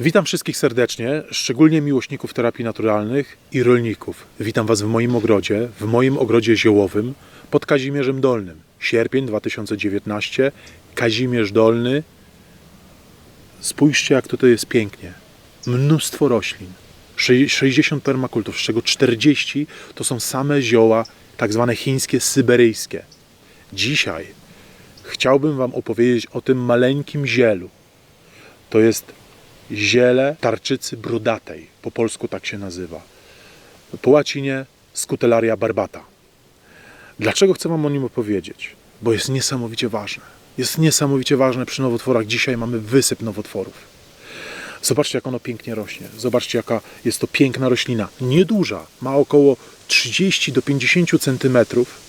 Witam wszystkich serdecznie, szczególnie miłośników terapii naturalnych i rolników. Witam Was w moim ogrodzie, w moim ogrodzie ziołowym pod Kazimierzem Dolnym. Sierpień 2019, Kazimierz Dolny. Spójrzcie, jak tutaj jest pięknie. Mnóstwo roślin. Sze- 60 permakultów, z czego 40 to są same zioła, tak zwane chińskie, syberyjskie. Dzisiaj chciałbym Wam opowiedzieć o tym maleńkim zielu. To jest ziele tarczycy brodatej. Po polsku tak się nazywa. Po łacinie Scutellaria barbata. Dlaczego chcę Wam o nim opowiedzieć? Bo jest niesamowicie ważne. Jest niesamowicie ważne przy nowotworach. Dzisiaj mamy wysyp nowotworów. Zobaczcie, jak ono pięknie rośnie. Zobaczcie, jaka jest to piękna roślina. Nieduża, ma około 30 do 50 centymetrów.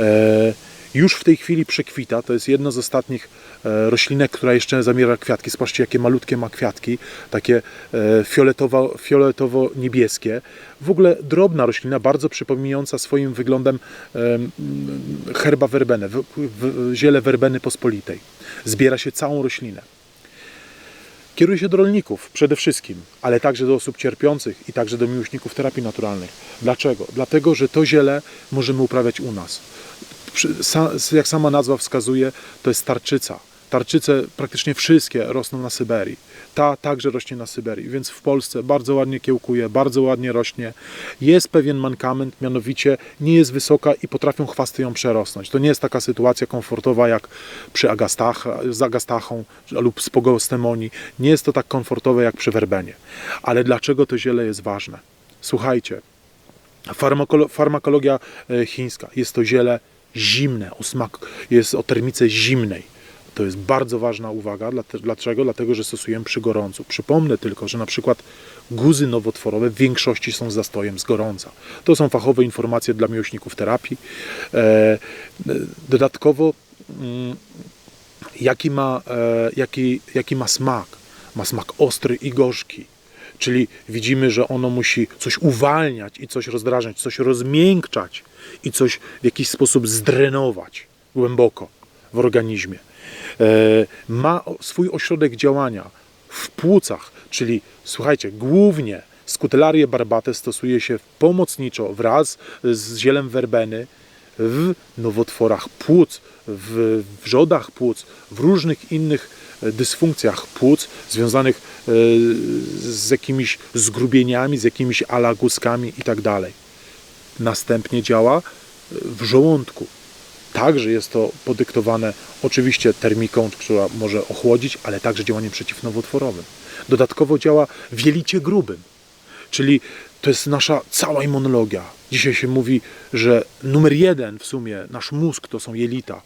E, już w tej chwili przekwita. To jest jedno z ostatnich e, roślinek, która jeszcze zamiera kwiatki. Zobaczcie, jakie malutkie ma kwiatki, takie e, fioletowo, fioletowo-niebieskie. W ogóle drobna roślina, bardzo przypominająca swoim wyglądem herba werbenę, ziele werbeny pospolitej. Zbiera się całą roślinę. Kieruje się do rolników przede wszystkim, ale także do osób cierpiących i także do miłośników terapii naturalnych. Dlaczego? Dlatego, że to ziele możemy uprawiać u nas. Jak sama nazwa wskazuje, to jest tarczyca. Tarczyce praktycznie wszystkie rosną na Syberii. Ta także rośnie na Syberii, więc w Polsce bardzo ładnie kiełkuje, bardzo ładnie rośnie. Jest pewien mankament, mianowicie nie jest wysoka i potrafią chwasty ją przerosnąć. To nie jest taka sytuacja komfortowa jak przy agastach, z agastachą lub z pogostemonii. Nie jest to tak komfortowe jak przy werbenie. Ale dlaczego to ziele jest ważne? Słuchajcie, Farmakolo- farmakologia e, chińska. Jest to ziele zimne, o smak, jest o termice zimnej. To jest bardzo ważna uwaga. Dlaczego? Dlatego, że stosujemy przy gorącu. Przypomnę tylko, że na przykład guzy nowotworowe w większości są zastojem z gorąca. To są fachowe informacje dla miłośników terapii. E, Dodatkowo, mm, jaki ma, e, jaki, jaki ma smak? Ma smak ostry i gorzki. Czyli widzimy, że ono musi coś uwalniać i coś rozdrażniać, coś rozmiękczać i coś w jakiś sposób zdrenować głęboko w organizmie. E, ma swój ośrodek działania w płucach, czyli słuchajcie, głównie skutellarię barbatę stosuje się pomocniczo wraz z zielem werbeny w nowotworach płuc, w wrzodach płuc, w różnych innych e, dysfunkcjach płuc związanych z jakimiś zgrubieniami, z jakimiś alaguskami itd. Następnie działa e, w żołądku. Także jest to podyktowane oczywiście termiką, która może ochłodzić, ale także działaniem przeciwnowotworowym. Dodatkowo działa w jelicie grubym. Czyli to jest nasza cała immunologia. Dzisiaj się mówi, że numer jeden w sumie, nasz mózg to są jelita.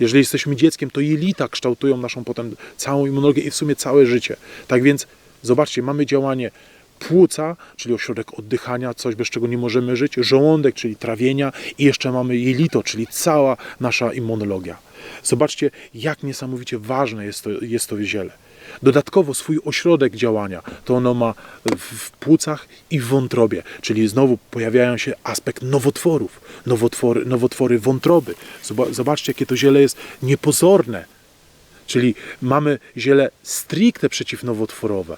Jeżeli jesteśmy dzieckiem, to jelita kształtują naszą potem całą immunologię i w sumie całe życie. Tak więc zobaczcie, mamy działanie płuca, czyli ośrodek oddychania, coś bez czego nie możemy żyć, żołądek, czyli trawienia i jeszcze mamy jelito, czyli cała nasza immunologia. Zobaczcie, jak niesamowicie ważne jest to, jest to ziele. Dodatkowo swój ośrodek działania to ono ma w, płucach i w wątrobie, czyli znowu pojawiają się aspekt nowotworów, nowotwory, nowotwory wątroby. Zoba- Zobaczcie, jakie to ziele jest niepozorne. Czyli mamy ziele stricte przeciwnowotworowe.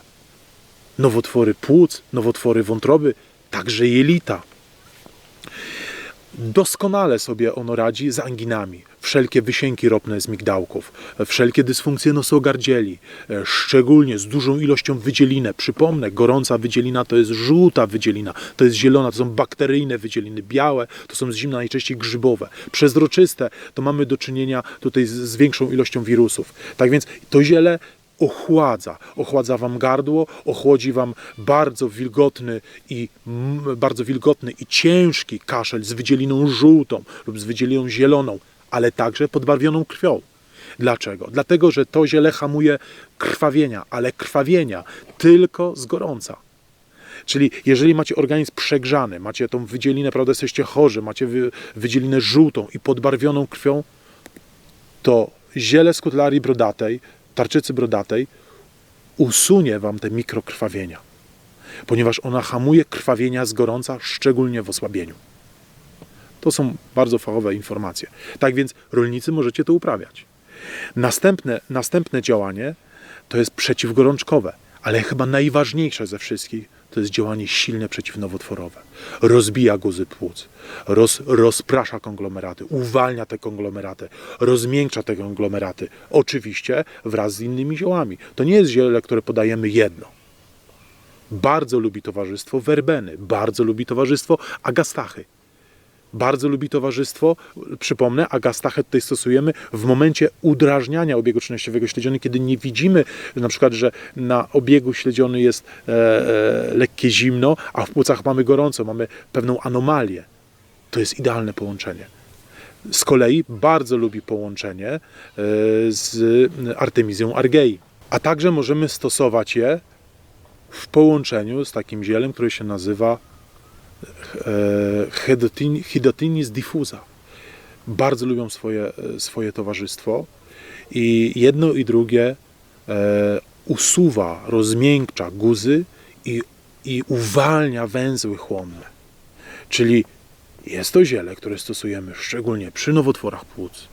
Nowotwory płuc, nowotwory wątroby, także jelita. Doskonale sobie ono radzi z anginami. Wszelkie wysięki ropne z migdałków, wszelkie dysfunkcje nosogardzieli, e, szczególnie z dużą ilością wydzielinę. Przypomnę, gorąca wydzielina to jest żółta wydzielina, to jest zielona, to są bakteryjne wydzieliny, białe to są z zimna najczęściej grzybowe. Przezroczyste to mamy do czynienia tutaj z, z większą ilością wirusów. Tak więc to ziele ochładza. Ochładza wam gardło, ochłodzi wam bardzo wilgotny i bardzo wilgotny i ciężki kaszel z wydzieliną żółtą lub z wydzieliną zieloną, ale także podbarwioną krwią. Dlaczego? Dlatego, że to ziele hamuje krwawienia, ale krwawienia tylko z gorąca. Czyli jeżeli macie organizm przegrzany, macie tą wydzielinę, prawda, jesteście chorzy, macie wy, wydzielinę żółtą i podbarwioną krwią, to ziele skutlarii brodatej, tarczycy brodatej usunie wam te mikrokrwawienia, ponieważ ona hamuje krwawienia z gorąca, szczególnie w osłabieniu. To są bardzo fachowe informacje. Tak więc rolnicy możecie to uprawiać. Następne, następne działanie to jest przeciwgorączkowe, Ale chyba najważniejsze ze wszystkich to jest działanie silne przeciwnowotworowe. Rozbija guzy płuc, roz, rozprasza konglomeraty, uwalnia te konglomeraty, rozmiękcza te konglomeraty. Oczywiście wraz z innymi ziołami. To nie jest ziele, które podajemy jedno. Bardzo lubi towarzystwo werbeny, bardzo lubi towarzystwo agastachy. Bardzo lubi towarzystwo, przypomnę, agastachę tutaj stosujemy w momencie udrażniania obiegu czynnościowego śledziony, kiedy nie widzimy na przykład, że na obiegu śledziony jest e, e, lekkie zimno, a w płucach mamy gorąco, mamy pewną anomalię. To jest idealne połączenie. Z kolei bardzo lubi połączenie e, z artemizją argei. A także możemy stosować je w połączeniu z takim zielem, które się nazywa Hidotinis diffusa. Bardzo lubią swoje, e, swoje towarzystwo i jedno i drugie e, usuwa, rozmiękcza guzy i, i uwalnia węzły chłonne. Czyli jest to ziele, które stosujemy szczególnie przy nowotworach płuc,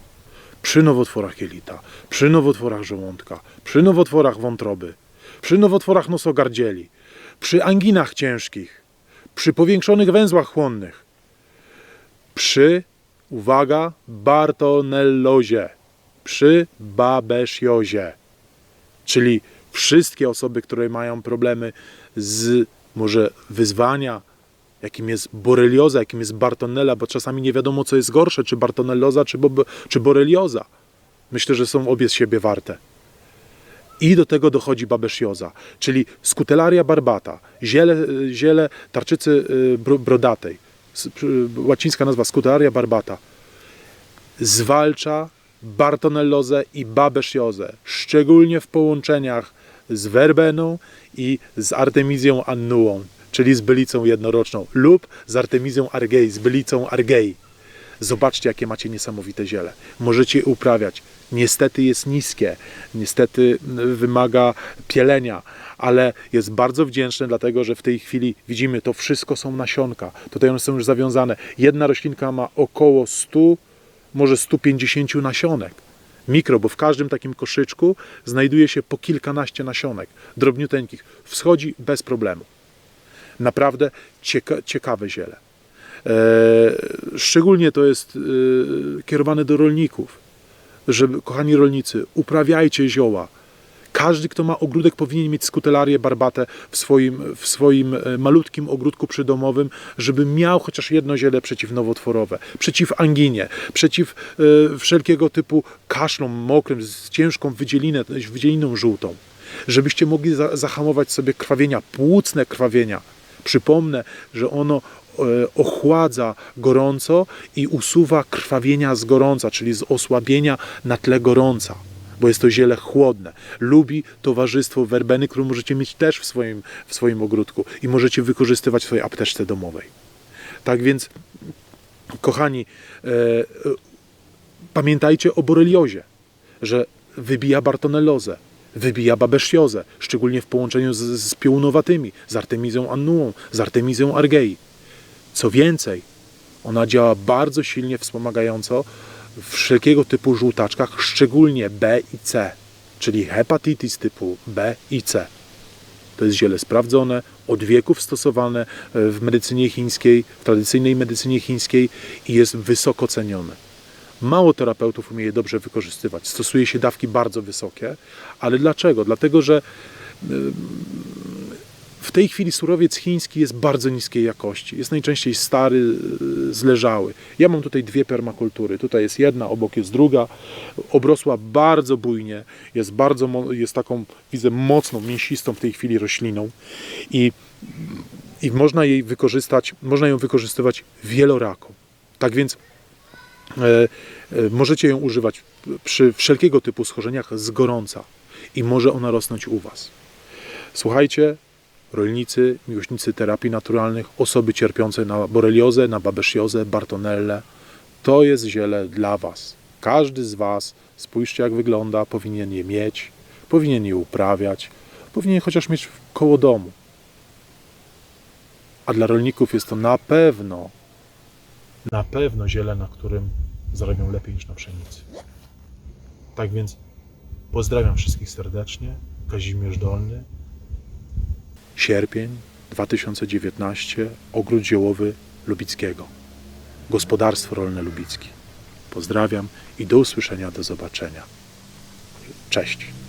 przy nowotworach jelita, przy nowotworach żołądka, przy nowotworach wątroby, przy nowotworach nosogardzieli, przy anginach ciężkich, przy powiększonych węzłach chłonnych, przy, uwaga, bartonellozie, przy babesziozie, czyli wszystkie osoby, które mają problemy z może wyzwania, jakim jest borelioza, jakim jest bartonella, bo czasami nie wiadomo, co jest gorsze, czy bartonelloza, czy, bo, czy borelioza. Myślę, że są obie z siebie warte. I do tego dochodzi babeszioza, czyli skutelaria barbata, ziele, ziele tarczycy y, bro- brodatej, łacińska nazwa skutelaria barbata, zwalcza bartonellozę i babesziozę, szczególnie w połączeniach z werbeną i z artemizją annuą, czyli z bylicą jednoroczną, lub z artemizją argei, z bylicą argei. Zobaczcie, jakie macie niesamowite ziele. Możecie je uprawiać. Niestety jest niskie, niestety mm, wymaga pielenia, ale jest bardzo wdzięczne, dlatego że w tej chwili widzimy, to wszystko są nasionka. Tutaj one są już zawiązane. Jedna roślinka ma około 100, może 150 nasionek. Mikro, bo w każdym takim koszyczku znajduje się po kilkanaście nasionek, drobniuteńkich. Wschodzi bez problemu. Naprawdę cieka ciekawe ziele. E, szczególnie to jest e, kierowane do rolników, żeby, kochani rolnicy, uprawiajcie zioła. Każdy, kto ma ogródek, powinien mieć skutelarię barbatę w swoim, w swoim e, malutkim ogródku przydomowym, żeby miał chociaż jedno ziele przeciwnowotworowe, przeciw anginie, przeciw e, wszelkiego typu kaszlom mokrym z ciężką wydzielinę, wydzieliną żółtą. Żebyście mogli za, zahamować sobie krwawienia, płucne krwawienia. Przypomnę, że ono ochładza gorąco i usuwa krwawienia z gorąca, czyli z osłabienia na tle gorąca, bo jest to ziele chłodne. Lubi towarzystwo werbeny, które możecie mieć też w swoim, w swoim ogródku i możecie wykorzystywać w swojej apteczce domowej. Tak więc, kochani, e, e, pamiętajcie o boreliozie, że wybija bartonellozę, wybija babesziozę, szczególnie w połączeniu z, z piołunowatymi, z artemizją annuą, z artemizją argei. Co więcej, ona działa bardzo silnie wspomagająco w wszelkiego typu żółtaczkach, szczególnie B i C, czyli hepatitis typu B i C. To jest ziele sprawdzone, od wieków stosowane w medycynie chińskiej, w tradycyjnej medycynie chińskiej i jest wysoko cenione. Mało terapeutów umie je dobrze wykorzystywać. Stosuje się dawki bardzo wysokie, ale dlaczego? Dlatego, że w tej chwili surowiec chiński jest bardzo niskiej jakości. Jest najczęściej stary, yy, zleżały. Ja mam tutaj dwie permakultury. Tutaj jest jedna, obok jest druga. Obrosła bardzo bujnie. Jest bardzo, jest taką, widzę, mocną, mięsistą w tej chwili rośliną. I, i można jej wykorzystać, można ją wykorzystywać wielorako. Tak więc E, e, Możecie ją używać przy wszelkiego typu schorzeniach z gorąca i może ona rosnąć u Was. Słuchajcie, rolnicy, miłośnicy terapii naturalnych, osoby cierpiące na boreliozę, na babesziozę, bartonellę, to jest ziele dla Was. Każdy z Was, spójrzcie jak wygląda, powinien je mieć, powinien je uprawiać, powinien chociaż mieć koło domu. A dla rolników jest to na pewno na pewno ziele, na którym zarabią lepiej niż na pszenicy. Tak więc pozdrawiam wszystkich serdecznie. Kazimierz Dolny Sierpień 2019, Ogród Ziołowy Lubickiego. Gospodarstwo Rolne Lubicki. Pozdrawiam i do usłyszenia, do zobaczenia. Cześć.